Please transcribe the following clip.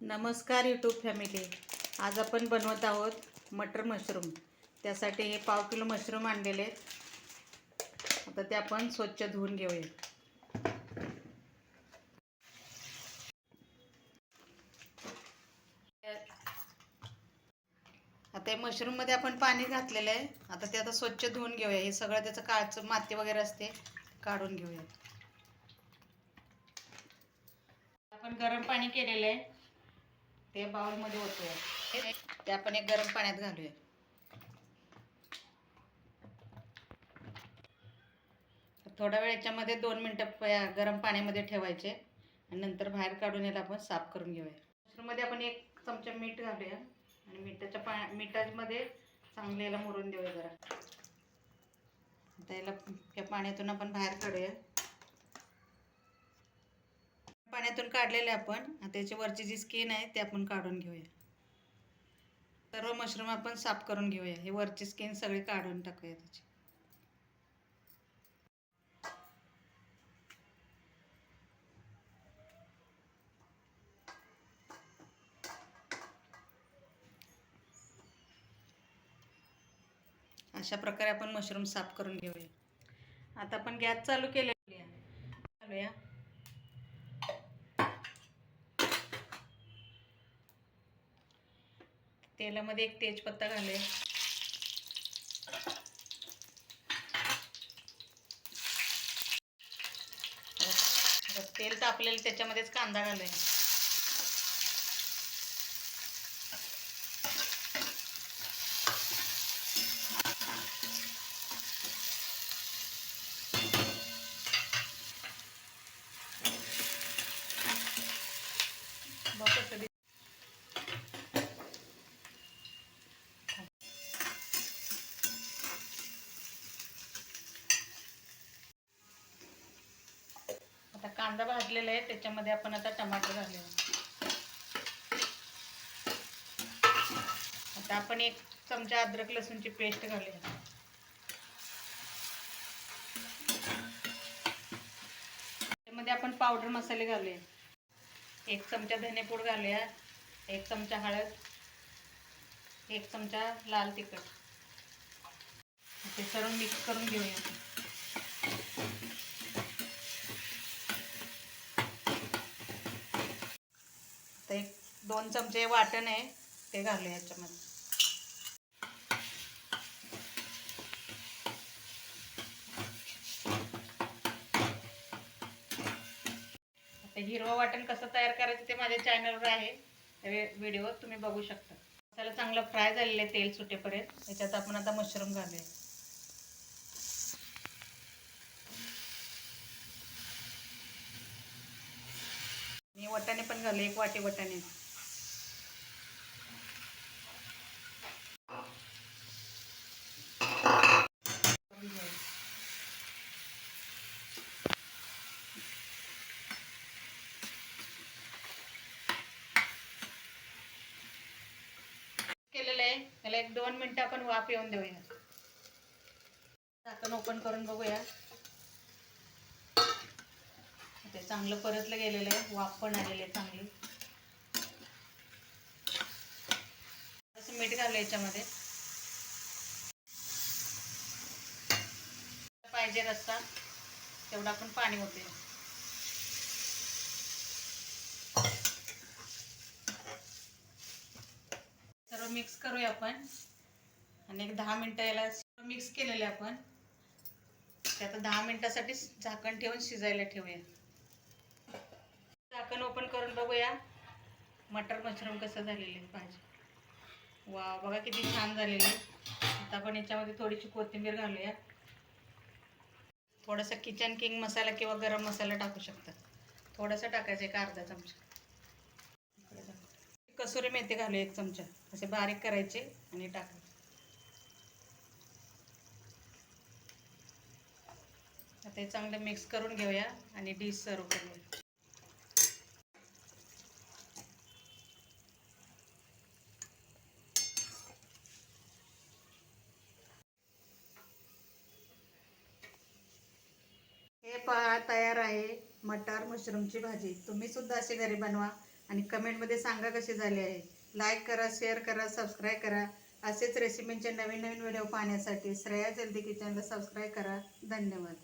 नमस्कार YouTube family आज आपण बनवत आहोत मटर मशरूम. त्यासाठी हे पाव किलो मशरूम आणलेले आहेत. आता ते आपण स्वच्छ धुवून घेऊया. आता हे मशरूममध्ये आपण पाणी घातलेलं आहे. आता ते आता स्वच्छ धुवून घेऊया. हे सगळं त्याचं काळचं माती वगैरे असते काढून घेऊया. आपण गरम पाणी केलेलं आहे. ते बाउलमध्ये ओतूया. ते आपण एक गरम पाण्यात घालूया. थोडा वेळ याच्यामध्ये दोन मिनटं गरम पाण्यामध्ये ठेवायचे. आणि नंतर बाहेर काढून याला आपण साफ करून घेऊया. मशरूममध्ये आपण एक चमचा मीठ घालूया. आणि मिठाच्या पा मिठामध्ये चांगले याला मुरून देऊया जरा. आता याला त्या पाण्यातून आपण बाहेर काढूया. पाण्यातून काढलेले आपण. त्याची वरची जी स्किन आहे ते आपण काढून घेऊया. सर्व मशरूम आपण साफ करून घेऊया. हे वरची स्किन सगळी काढून टाकूया त्याची. अशा प्रकारे आपण मशरूम साफ करून घेऊया. आता आपण गॅस चालू केलेली आहे. तेलामध्ये एक तेजपत्ता घाले तेल तापलेलं त्याच्यामध्येच कांदा घालूया बघ कसं दिसतं. आता कांदा भाजलेला आहे त्याच्यामध्ये आपण आता टमाटर घालूया. आता आपण एक चमचा अद्रक लसूणची पेस्ट घालूया. त्यामध्ये आपण पावडर मसाले घालूया. एक चमचा धनेपूड घालूया एक चमचा हळद एक चमचा लाल तिखट. ते सर्व मिक्स करून घेऊया आता एक दोन चमचे वाटण आहे ते घालूया याच्यामध्ये. आता हिरवं वाटण कसं तयार करायचं ते माझ्या चॅनलवर आहे. ते व्हिडिओ तुम्ही बघू शकता. त्याला चांगलं फ्राय झालेलं आहे तेल सुटेपर्यंत. त्याच्यात आपण आता मशरूम घालूया. मी वटाणे पण घालू एक वाटी वटाणे. त्याला एक दोन मिनटं आपण वाफ येऊन देऊया. झाकण ओपन करून बघूया. ते चांगलं परतलं गेलेलं आहे. वाफ पण आलेली आहे चांगली. असं मीठ घालू याच्यामध्ये. पाहिजे रस्ता तेवढा आपण पाणी होते मिक्स करूया आपण. आणि एक दहा मिनटं याला मिक्स केलेले आपण. ते आता दहा मिनटासाठी झाकण ठेवून शिजायला ठेवूया. झाकण ओपन करून बघूया. मटर मशरूम कसं झालेलं आहे भाजी. वा बघा किती छान झालेली आहे. आता आपण याच्यामध्ये थोडीशी कोथिंबीर घालूया. थोडासा किचन किंग मसाला किंवा गरम मसाला टाकू शकता. थोडासा टाकायचा एक अर्धा चमचा. कसुरी मेथी घालू एक चमचा. असे बारीक करायचे आणि टाकायचे. आता हे चांगलं मिक्स करून घेऊया आणि डिश सर्व करूया. हे पहा तयार आहे मटार मशरूमची भाजी. तुम्ही सुद्धा अशी घरी बनवा. आणि कमेंटमध्ये सांगा कसे झाले आहे. लाईक करा शेअर करा सबस्क्राईब करा. असेच रेसिपींचे नवीन नवीन व्हिडिओ पाहण्यासाठी श्रेया जल्दी किचनला सबस्क्राईब करा. धन्यवाद.